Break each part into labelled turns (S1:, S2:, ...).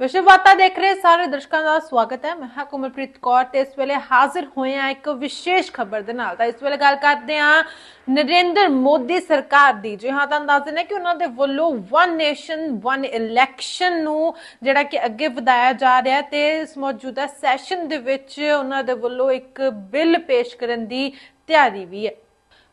S1: ਵਿਸ਼ਵ ਵਾਰਤਾ ਦੇਖ ਰਹੇ ਸਾਰੇ ਦਰਸ਼ਕਾਂ ਦਾ ਸਵਾਗਤ ਹੈ। ਮੈਂ ਹਾਂ ਕੋਮਲਪ੍ਰੀਤ ਕੌਰ ਤੇ ਇਸ ਵੇਲੇ ਹਾਜ਼ਰ ਹੋਏ ਹਾਂ ਇੱਕ ਵਿਸ਼ੇਸ਼ ਖਬਰ ਦੇ ਨਾਲ। ਤਾਂ ਇਸ ਵੇਲੇ ਗੱਲ ਕਰਦੇ ਹਾਂ ਨਰਿੰਦਰ ਮੋਦੀ ਸਰਕਾਰ ਦੀ। ਜੀ ਹਾਂ ਤਾਂ ਅੰਦਾਜ਼ਨ ਹੈ ਕਿ ਉਹਨਾਂ ਦੇ ਵੱਲੋਂ ਵਨ ਨੇਸ਼ਨ ਵਨ ਇਲੈਕਸ਼ਨ ਨੂੰ ਜਿਹੜਾ ਕਿ ਅੱਗੇ ਵਧਾਇਆ ਜਾ ਰਿਹਾ ਤੇ ਇਸ ਮੌਜੂਦਾ ਸੈਸ਼ਨ ਦੇ ਵਿੱਚ ਉਹਨਾਂ ਦੇ ਵੱਲੋਂ ਇੱਕ ਬਿੱਲ ਪੇਸ਼ ਕਰਨ ਦੀ ਤਿਆਰੀ ਵੀ ਹੈ।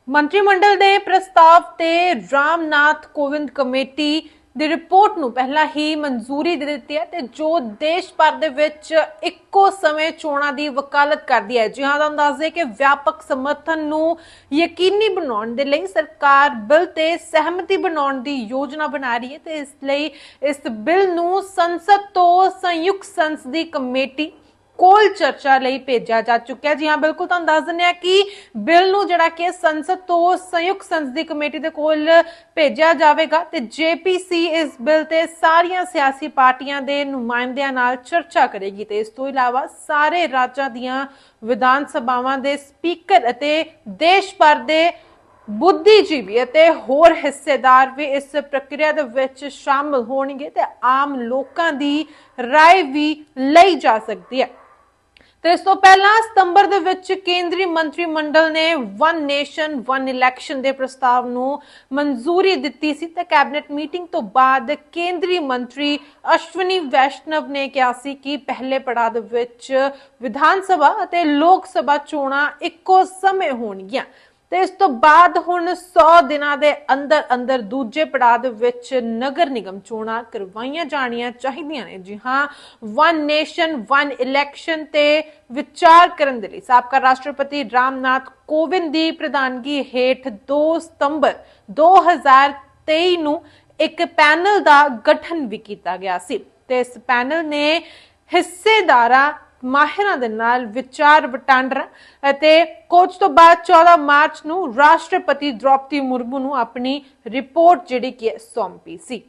S1: ਮੰਤਰੀ ਮੰਡਲ ਦੇ ਪ੍ਰਸਤਾਵ ਤੇ ਰਾਮਨਾਥ ਕੋਵਿੰਦ ਕਮੇਟੀ ਦੀ ਰਿਪੋਰਟ ਨੂੰ ਪਹਿਲਾਂ ਹੀ ਮਨਜ਼ੂਰੀ ਦੇ ਦਿੱਤੀ ਹੈ ਤੇ ਜੋ ਦੇਸ਼ ਭਰ ਦੇ ਵਿੱਚ ਇੱਕੋ ਸਮੇਂ ਚੋਣਾਂ ਦੀ ਵਕਾਲਤ ਕਰਦੀ ਹੈ। ਜੀ ਹਾਂ ਦਾ ਅੰਦਾਜ਼ੇ ਕਿ ਵਿਆਪਕ ਸਮਰਥਨ ਨੂੰ ਯਕੀਨੀ ਬਣਾਉਣ ਦੇ ਲਈ ਸਰਕਾਰ ਬਿੱਲ ਤੇ ਸਹਿਮਤੀ ਬਣਾਉਣ ਦੀ ਯੋਜਨਾ ਬਣਾ ਰਹੀ ਹੈ ਤੇ ਇਸ ਲਈ ਇਸ ਬਿੱਲ ਨੂੰ ਸੰਸਦ ਤੋਂ ਸੰਯੁਕਤ ਸੰਸਦੀ ਕਮੇਟੀ ਕੋਲ ਚਰਚਾ ਲਈ ਭੇਜਿਆ ਜਾ ਚੁੱਕਿਆ ਜੀ ਹਾਂ ਬਿਲਕੁਲ ਤੁਹਾਨੂੰ ਦੱਸ ਦਿੰਦੇ ਆ ਕਿ ਬਿੱਲ ਨੂੰ ਜਿਹੜਾ ਕਿ ਸੰਸਦ ਤੋਂ ਸੰਯੁਕਤ ਸੰਸਦੀ ਕਮੇਟੀ ਦੇ ਕੋਲ ਭੇਜਿਆ ਜਾਵੇਗਾ ਤੇ ਜੇਪੀਸੀ ਇਸ ਬਿੱਲ ਤੇ ਸਾਰੀਆਂ ਸਿਆਸੀ ਪਾਰਟੀਆਂ ਦੇ ਨੁਮਾਇੰਦਿਆਂ ਨਾਲ ਚਰਚਾ ਕਰੇਗੀ ਤੇ ਇਸ ਤੋਂ ਇਲਾਵਾ ਸਾਰੇ ਰਾਜਾਂ ਦੀਆਂ ਵਿਧਾਨ ਸਭਾਵਾਂ ਦੇ ਸਪੀਕਰ ਅਤੇ ਦੇਸ਼ ਭਰ ਦੇ ਬੁੱਧੀਜੀਵੀ ਅਤੇ ਹੋਰ ਹਿੱਸੇਦਾਰ ਵੀ ਇਸ ਪ੍ਰਕਿਰਿਆ ਦੇ ਵਿੱਚ ਸ਼ਾਮਲ ਹੋਣਗੇ ਤੇ ਆਮ ਲੋਕਾਂ ਦੀ رائے ਵੀ ਲਈ ਜਾ ਸਕਦੀ ਹੈ ਤੇ ਇਸ ਤੋਂ ਪਹਿਲਾਂ ਸਤੰਬਰ ਦੇ ਵਿੱਚ ਕੇਂਦਰੀ ਮੰਤਰੀ ਮੰਡਲ ਨੇ ਵਨ ਨੇਸ਼ਨ ਵਨ ਇਲੈਕਸ਼ਨ ਦੇ ਪ੍ਰਸਤਾਵ ਨੂੰ ਮਨਜ਼ੂਰੀ ਦਿੱਤੀ ਸੀ ਤੇ ਕੈਬਨਿਟ ਮੀਟਿੰਗ ਤੋਂ ਬਾਅਦ ਕੇਂਦਰੀ ਮੰਤਰੀ ਅਸ਼ਵਨੀ ਵੈਸ਼ਨਵ ਨੇ ਕਿਹਾ ਸੀ ਕਿ ਪਹਿਲੇ ਪੜਾਅ ਦੇ ਵਿੱਚ ਵਿਧਾਨ ਸਭਾ ਅਤੇ ਲੋਕ ਸਭਾ ਚੋਣਾਂ ਇੱਕੋ ਸਮੇਂ ਹੋਣਗੀਆਂ। ਤੇ ਇਸ ਤੋਂ ਬਾਅਦ ਹੁਣ 100 ਦਿਨਾਂ ਦੇ ਅੰਦਰ ਅੰਦਰ ਦੂਜੇ ਪੜਾਅ ਦੇ ਵਿੱਚ ਨਗਰ ਨਿਗਮ ਚੋਣਾਂ ਕਰਵਾਈਆਂ ਜਾਣੀਆਂ ਚਾਹੀਦੀਆਂ ਨੇ। ਜੀ ਹਾਂ ਵਨ ਨੇਸ਼ਨ ਵਨ ਇਲੈਕਸ਼ਨ ਤੇ ਵਿਚਾਰ ਕਰਨ ਦੇ ਲਈ ਸਾਬਕਾ ਰਾਸ਼ਟਰਪਤੀ ਰਾਮਨਾਥ ਕੋਵਿੰਦ ਦੀ ਪ੍ਰਧਾਨਗੀ ਹੇਠ 2 ਸਤੰਬਰ 2023 ਨੂੰ ਇੱਕ ਪੈਨਲ ਦਾ ਗਠਨ ਵੀ ਕੀਤਾ ਗਿਆ ਸੀ। ਤੇ ਇਸ ਪੈਨਲ ਨੇ ਹਿੱਸੇਦਾਰਾਂ ਮਾਹਿਰਾਂ ਦੇ ਨਾਲ ਵਿਚਾਰ ਵਟਾਂਦਰਾ ਅਤੇ ਕੋਚ ਤੋਂ ਬਾਅਦ 14 ਮਾਰਚ ਨੂੰ ਰਾਸ਼ਟਰਪਤੀ ਦ੍ਰੋਪਦੀ ਮੁਰਮੂ ਨੂੰ ਆਪਣੀ ਰਿਪੋਰਟ ਜਿਹੜੀ ਕਿ ਸੌਂਪੀ ਸੀ।